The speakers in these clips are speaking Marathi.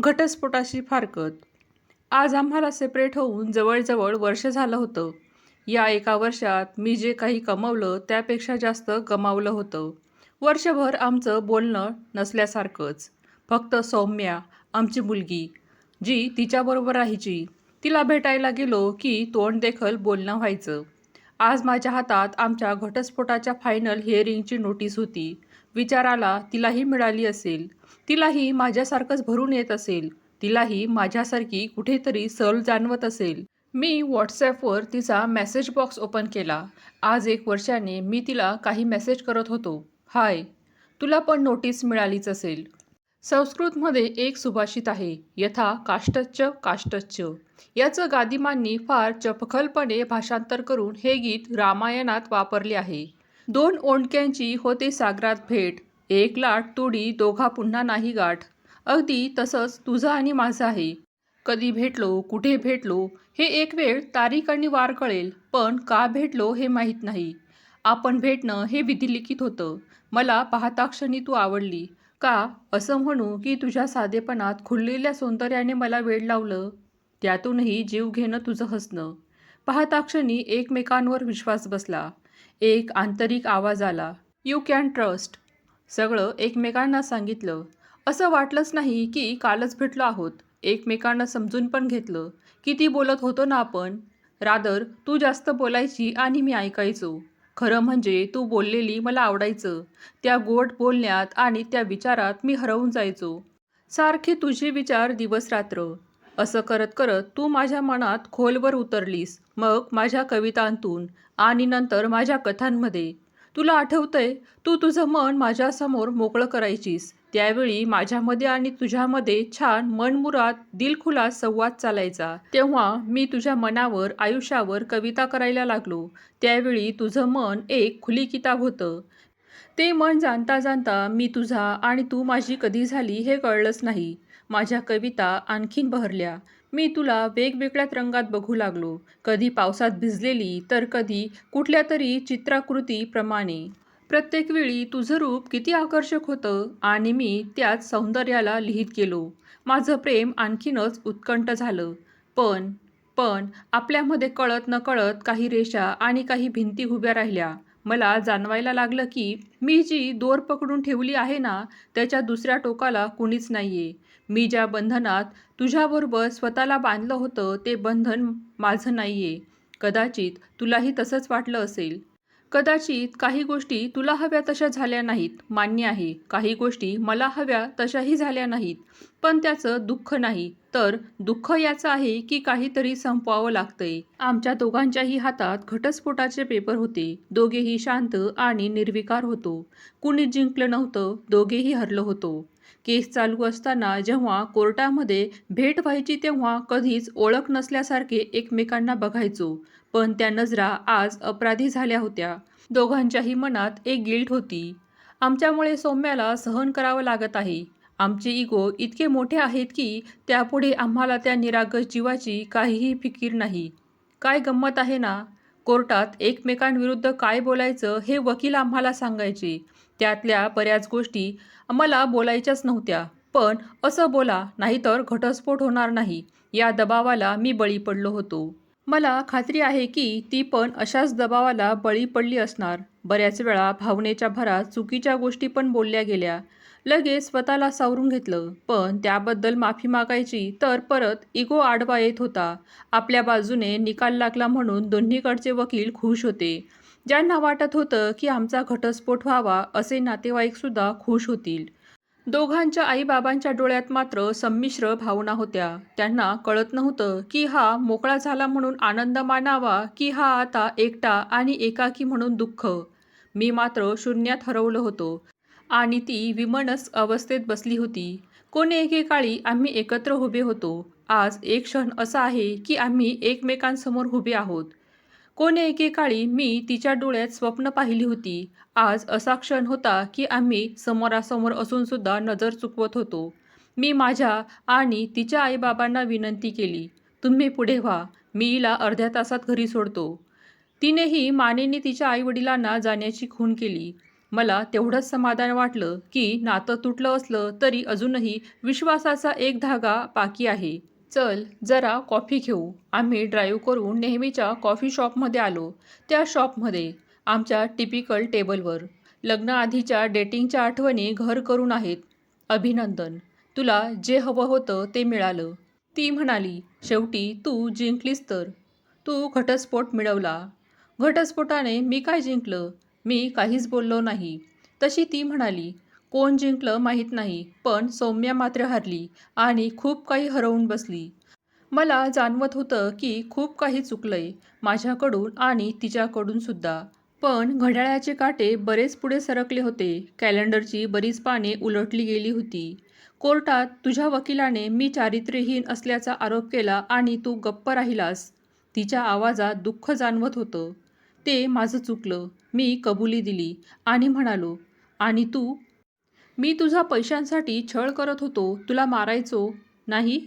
घटस्फोटाशी फारकत. आज आम्हाला सेपरेट होऊन जवळजवळ वर्ष झालं होतं. या एका वर्षात मी जे काही कमवलं त्यापेक्षा जास्त गमावलं होतं. वर्षभर आमचं बोलणं नसल्यासारखंच. फक्त सौम्या आमची मुलगी जी तिच्याबरोबर राहायची तिला भेटायला गेलो की तोंड देखल बोलणं व्हायचं. आज माझ्या हातात आमच्या घटस्फोटाच्या फायनल हिअरिंगची नोटीस होती. विचाराला तिलाही मिळाली असेल. तिलाही माझ्यासारखंच भरून येत असेल. तिलाही माझ्यासारखी कुठेतरी सल जाणवत असेल. मी व्हॉट्सॲपवर तिचा मेसेज बॉक्स ओपन केला. आज एक वर्षाने मी तिला काही मेसेज करत होतो. हाय तुला पण नोटीस मिळालीच असेल. संस्कृतमध्ये एक सुभाषित आहे. यथा काष्टच्च काष्टच्च. याचं गादिमांनी फार चपखलपणे भाषांतर करून हे गीत रामायणात वापरले आहे. दोन ओंडक्यांची होते सागरात भेट. एक लाट तुडी दोघा पुन्हा नाही गाठ. अगदी तसंच तुझं आणि माझं आहे. कधी भेटलो कुठे भेटलो हे एक वेळ तारीख आणि वार कळेल पण का भेटलो हे माहीत नाही. आपण भेटणं हे विधिलिखित होतं. मला पाहता क्षणी तू आवडली. का? असं म्हणू की तुझ्या साधेपणात खुललेल्या सौंदर्याने मला वेळ लावलं. त्यातूनही जीव घेणं तुझं हसणं. पाहताक्षणी एकमेकांवर विश्वास बसला. एक आंतरिक आवाज आला. यू कॅन ट्रस्ट सगळं एकमेकांना सांगितलं. असं वाटलंच नाही की कालच भेटलो आहोत. एकमेकांना समजून पण घेतलं. किती बोलत होतो ना आपण? रादर तू जास्त बोलायची आणि मी ऐकायचो. खरं म्हणजे तू बोललेली मला आवडायचं. त्या गोड बोलण्यात आणि त्या विचारात मी हरवून जायचो. सारखे तुझे विचार दिवस रात्र असं करत करत तू माझ्या मनात खोलवर उतरलीस. मग माझ्या कवितांतून आणि नंतर माझ्या कथांमध्ये. तुला आठवतंय तू तुझं मन माझ्यासमोर मोकळं करायचीस. त्यावेळी माझ्यामध्ये आणि तुझ्यामध्ये छान मनमुराद दिलखुलास संवाद चालायचा. तेव्हा मी तुझ्या मनावर आयुष्यावर कविता करायला लागलो. त्यावेळी तुझं मन एक खुली किताब होतं. ते मन जाणता जाणता मी तुझा आणि तू माझी कधी झाली हे कळलंच नाही. माझ्या कविता आणखीन बहरल्या. मी तुला वेगवेगळ्या रंगात बघू लागलो. कधी पावसात भिजलेली तर कधी कुठल्या तरी चित्राकृतीप्रमाणे प्रत्येक वेळी तुझं रूप किती आकर्षक होतं आणि मी त्याच सौंदर्याला लिहित गेलो. माझं प्रेम आणखीनच उत्कंठ झालं. पण पण आपल्यामध्ये कळत न कळत काही रेषा आणि काही भिंती उभ्या राहिल्या. मला जाणवायला लागलं की मी जी दोर पकडून ठेवली आहे ना त्याच्या दुसऱ्या टोकाला कुणीच नाही आहे मी ज्या बंधनात तुझ्याबरोबर स्वतःला बांधलं होतं ते बंधन माझं नाही आहे कदाचित तुलाही तसंच वाटलं असेल. कदाचित काही गोष्टी तुला हव्या तशा झाल्या नाहीत मान्य आहे. काही गोष्टी मला हव्या तशाही झाल्या नाहीत. पण त्याचं दुःख नाही तर दुःख याचं आहे की काहीतरी संपवावं लागतंय. आमच्या दोघांच्याही हातात घटस्फोटाचे पेपर होते. दोघेही शांत आणि निर्विकार होतो. कुणी जिंकलं नव्हतं दोघेही हरलं होतो. केस चालू असताना जेव्हा कोर्टामध्ये भेट व्हायची तेव्हा कधीच ओळख नसल्यासारखे एकमेकांना बघायचो. पण त्या नजरा आज अपराधी झाल्या होत्या. दोघांच्याही मनात एक गिल्ट होती. आमच्यामुळे सौम्याला सहन करावं लागत आहे. आमचे इगो इतके मोठे आहेत की त्यापुढे आम्हाला त्या निरागस जीवाची काहीही फिकीर नाही. काय गंमत आहे ना? कोर्टात एकमेकांविरुद्ध काय बोलायचं हे वकील आम्हाला सांगायचे. त्यातल्या बऱ्याच गोष्टी मला बोलायच्याच नव्हत्या. पण असं बोला नाहीतर घटस्फोट होणार नाही. या दबावाला मी बळी पडलो होतो. मला खात्री आहे की ती पण अशाच दबावाला बळी पडली असणार. बऱ्याच वेळा भावनेच्या भरात चुकीच्या गोष्टी पण बोलल्या गेल्या. लगेच स्वतःला सावरून घेतलं. पण त्याबद्दल माफी मागायची तर परत इगो आडवा येत होता. आपल्या बाजूने निकाल लागला म्हणून दोन्हीकडचे वकील खुश होते. ज्यांना वाटत होतं की आमचा घटस्फोट व्हावा असे नातेवाईकसुद्धा खुश होतील. दोघांच्या आईबाबांच्या डोळ्यात मात्र संमिश्र भावना होत्या. त्यांना कळत नव्हतं की हा मोकळा झाला म्हणून आनंद मानावा की हा आता एकटा आणि एकाकी म्हणून दुःख. मी मात्र शून्यात हरवलं होतो. आणि ती विमनस अवस्थेत बसली होती. कोणी एकेकाळी आम्ही एकत्र उभे होतो. आज एक क्षण असा आहे की आम्ही एकमेकांसमोर उभे आहोत. कोणी एकेकाळी मी तिच्या डोळ्यात स्वप्न पाहिली होती. आज असा क्षण होता की आम्ही समोरासमोर असूनसुद्धा नजर चुकवत होतो. मी माझ्या आणि तिच्या आईबाबांना विनंती केली तुम्ही पुढे व्हा मी हिला अर्ध्या तासात घरी सोडतो. तिनेही मानेने तिच्या आईवडिलांना जाण्याची खून केली. मला तेवढंच समाधान वाटलं की नातं तुटलं असलं तरी अजूनही विश्वासाचा एक धागा बाकी आहे. चल जरा कॉफी घेऊ. आम्ही ड्राईव्ह करून नेहमीच्या कॉफी शॉपमध्ये आलो. त्या शॉपमध्ये आमच्या टिपिकल टेबलवर लग्नाआधीच्या डेटिंगच्या आठवणी घर करून आहेत. अभिनंदन. तुला जे हवं होतं ते मिळालं. ती म्हणाली शेवटी तू जिंकलीस तर. तू घटस्फोट मिळवला. घटस्फोटाने मी काय जिंकलं? मी काहीच बोललो नाही. तशी ती म्हणाली कोण जिंकलं माहीत नाही पण सौम्या मात्र हरली आणि खूप काही हरवून बसली. मला जाणवत होतं की खूप काही चुकलंय माझ्याकडून आणि तिच्याकडून सुद्धा. पण घड्याळाचे काटे बरेच पुढे सरकले होते. कॅलेंडरची बरीच पाने उलटली गेली होती. कोर्टात तुझ्या वकिलाने मी चारित्र्यहीन असल्याचा आरोप केला आणि तू गप्प राहिलास. तिच्या आवाजात दुःख जाणवत होतं. ते माझं चुकलं. मी कबुली दिली आणि म्हणालो आणि तू मी तुझा पैशांसाठी छळ करत होतो तुला मारायचो नाही.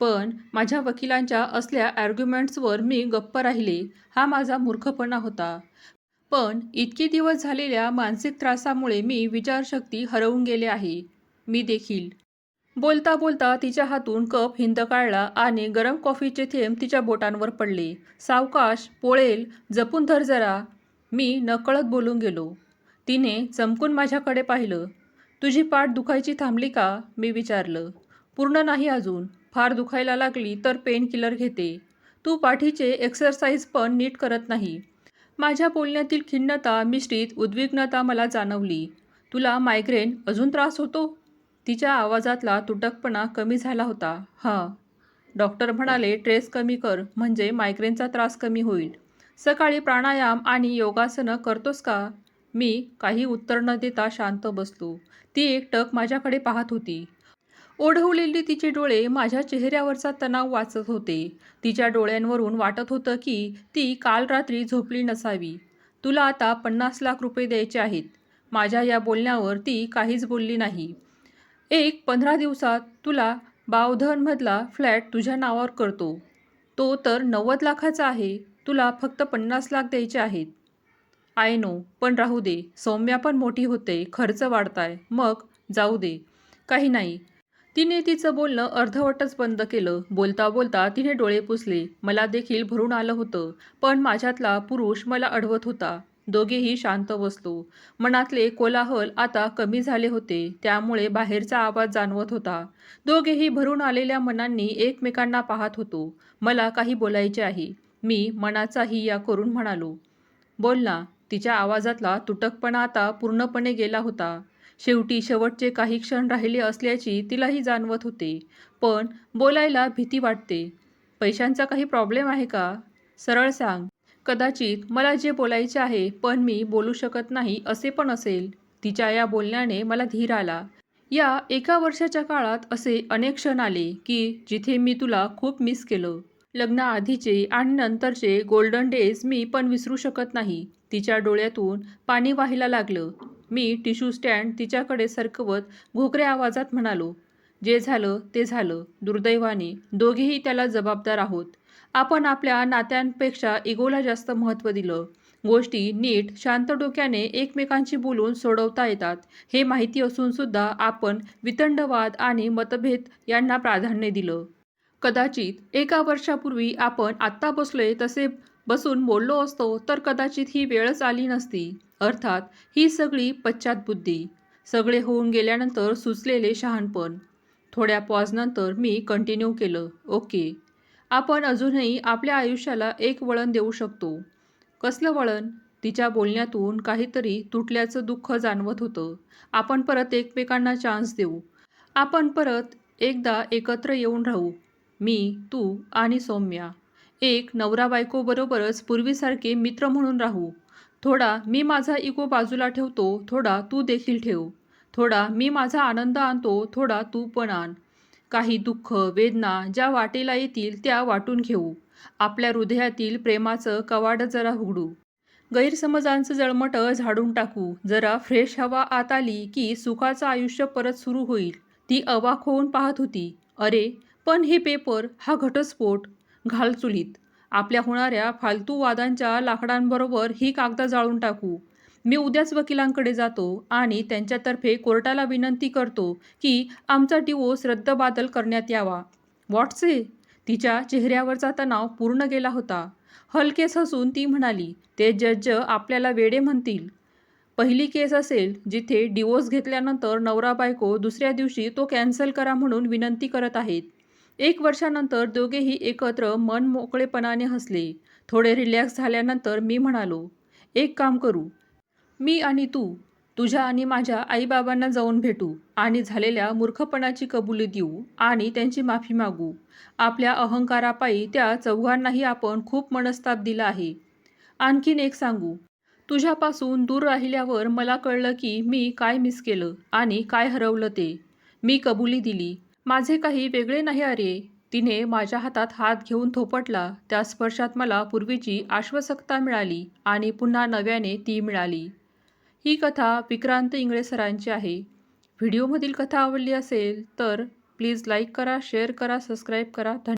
पण माझ्या वकिलांच्या असल्या आर्ग्युमेंट्सवर मी गप्प राहिले हा माझा मूर्खपणा होता. पण इतके दिवस झालेल्या मानसिक त्रासामुळे मी विचारशक्ती हरवून गेले आहे. मी देखील. बोलता बोलता तिच्या हातून कप हिंद काढला आणि गरम कॉफीचे थेंब तिच्या बोटांवर पडले. सावकाश पोळेल जपून धर जरा. मी नकळत बोलून गेलो. तिने चमकून माझ्याकडे पाहिलं. तुझी पाठ दुखायची थांबली का? मी विचारलं. पूर्ण नाही अजून. फार दुखायला लागली तर पेन किलर घेते. तू पाठीचे एक्सरसाइज पण नीट करत नाही. माझ्या बोलण्यातील खिन्नता मिश्रित उद्विग्नता मला जाणवली. तुला मायग्रेन अजून त्रास होतो? तिच्या आवाजातला तुटकपणा कमी झाला होता. हां. डॉक्टर म्हणाले ट्रेस कमी कर म्हणजे मायग्रेनचा त्रास कमी होईल. सकाळी प्राणायाम आणि योगासनं करतोस का? मी काही उत्तर न देता शांत बसलो. ती एकटक माझ्याकडे पाहत होती. ओढवलेली तिचे डोळे माझ्या चेहऱ्यावरचा तणाव वाचत होते. तिच्या डोळ्यांवरून वाटत होतं की ती काल रात्री झोपली नसावी. तुला आता पन्नास लाख रुपये द्यायचे आहेत. माझ्या या बोलण्यावर ती काहीच बोलली नाही. एक पंधरा दिवसात तुला बावधनमधला फ्लॅट तुझ्या नावावर करतो. तो तर नव्वद लाखाचा आहे. तुला फक्त पन्नास लाख द्यायचे आहेत. आय नो पण राहू दे. सौम्या पण मोठी होते. खर्च वाढताय. मग जाऊ दे. काही नाही. तिने तिचं बोलणं अर्धवटच बंद केलं. बोलता बोलता तिने डोळे पुसले. मला देखील भरून आलं होतं. पण माझ्यातला पुरुष मला अडवत होता. दोघेही शांत बसलो. मनातले कोलाहल आता कमी झाले होते. त्यामुळे बाहेरचा आवाज जाणवत होता. दोघेही भरून आलेल्या मनांनी एकमेकांना पाहत होतो. मला काही बोलायचे आहे. मी मनाचाही या करून म्हणालो. बोल ना. तिच्या आवाजातला तुटकपणा आता पूर्णपणे गेला होता. शेवटी शेवटचे काही क्षण राहिले असल्याची तिलाही जाणवत होते. पण बोलायला भीती वाटते. पैशांचा काही प्रॉब्लेम आहे का? सरळ सांग. कदाचित मला जे बोलायचे आहे पण मी बोलू शकत नाही असे पण असेल. तिच्या या बोलण्याने मला धीर आला. या एका वर्षाच्या काळात असे अनेक क्षण आले की जिथे मी तुला खूप मिस केलं. लग्नाआधीचे आणि नंतरचे गोल्डन डेज मी पण विसरू शकत नाही. तिच्या डोळ्यातून पाणी व्हायला लागलं. मी टिश्यू स्टँड तिच्याकडे सरकवत घोकऱ्या आवाजात म्हणालो जे झालं ते झालं. दुर्दैवाने दोघेही त्याला जबाबदार आहोत. आपण आपल्या नात्यांपेक्षा इगोला जास्त महत्त्व दिलं. गोष्टी नीट शांत डोक्याने एकमेकांशी बोलून सोडवता येतात. हे माहिती असूनसुद्धा आपण वितंडवाद आणि मतभेद यांना प्राधान्य दिलं. कदाचित एका वर्षापूर्वी आपण आत्ता बसलोय तसे बसून बोललो असतो तर कदाचित ही वेळच आली नसती. अर्थात ही सगळी पश्चातबुद्धी सगळे होऊन गेल्यानंतर सुचलेले शहाणपण. थोड्या पॉजनंतर मी कंटिन्यू केलं. ओके. आपण अजूनही आपल्या आयुष्याला एक वळण देऊ शकतो. कसलं वळण? तिच्या बोलण्यातून काहीतरी तुटल्याचं दुःख जाणवत होतं. आपण परत एकमेकांना चान्स देऊ. आपण परत एकदा एकत्र येऊन राहू. मी तू आणि सौम्या. एक नवरा बायकोबरोबरच पूर्वीसारखे मित्र म्हणून राहू. थोडा मी माझा इगो बाजूला ठेवतो थोडा तू देखील ठेव. थोडा मी माझा आनंद आणतो थोडा तू पण आण. काही दुःख वेदना ज्या वाटेला येतील त्या वाटून घेऊ. आपल्या हृदयातील प्रेमाचं कवाड जरा उघडू गैरसमजांचं जळमट झाडून टाकू. जरा फ्रेश हवा आत आली की सुखाचं आयुष्य परत सुरू होईल. ती अवाक होऊन पाहत होती. अरे पण हे पेपर हा घटस्फोट. घाल चुलीत आपल्या होणाऱ्या फालतू वादांच्या लाकडांबरोबर ही कागद जाळून टाकू. मी उद्याच वकिलांकडे जातो आणि त्यांच्यातर्फे कोर्टाला विनंती करतो की आमचा डिवोर्स रद्दबादल करण्यात यावा. व्हॉट्से तिच्या चेहऱ्यावरचा तणाव पूर्ण गेला होता. हलकेस हसून ती म्हणाली ते जज आपल्याला वेडे म्हणतील. पहिली केस असेल जिथे डिवोर्स घेतल्यानंतर नवरा बायको दुसऱ्या दिवशी तो कॅन्सल करा म्हणून विनंती करत आहेत. एक वर्षानंतर दोघेही एकत्र मन मोकळेपणाने हसले. थोडे रिलॅक्स झाल्यानंतर मी म्हणालो एक काम करू. मी आणि तू तुझ्या आणि माझ्या आईबाबांना जाऊन भेटू आणि झालेल्या मूर्खपणाची कबुली देऊ आणि त्यांची माफी मागू. आपल्या अहंकारापायी त्या चौघांनाही आपण खूप मनस्ताप दिला आहे. आणखीन एक सांगू. तुझ्यापासून दूर राहिल्यावर मला कळलं की मी काय मिस केलं आणि काय हरवलं ते. मी कबुली दिली. माझे काही वेगळे नाही अरे. तिने माझ्या हातात हात घेऊन थोपटला. त्या स्पर्शात मला पूर्वीची आश्वसकता मिळाली आणि पुन्हा नव्याने ती मिळाली. ही कथा विक्रांत इंगळे सरांची आहे. व्हिडिओमधील कथा आवडली असेल तर प्लीज लाईक करा शेअर करा सबस्क्राईब करा. धन्यवाद.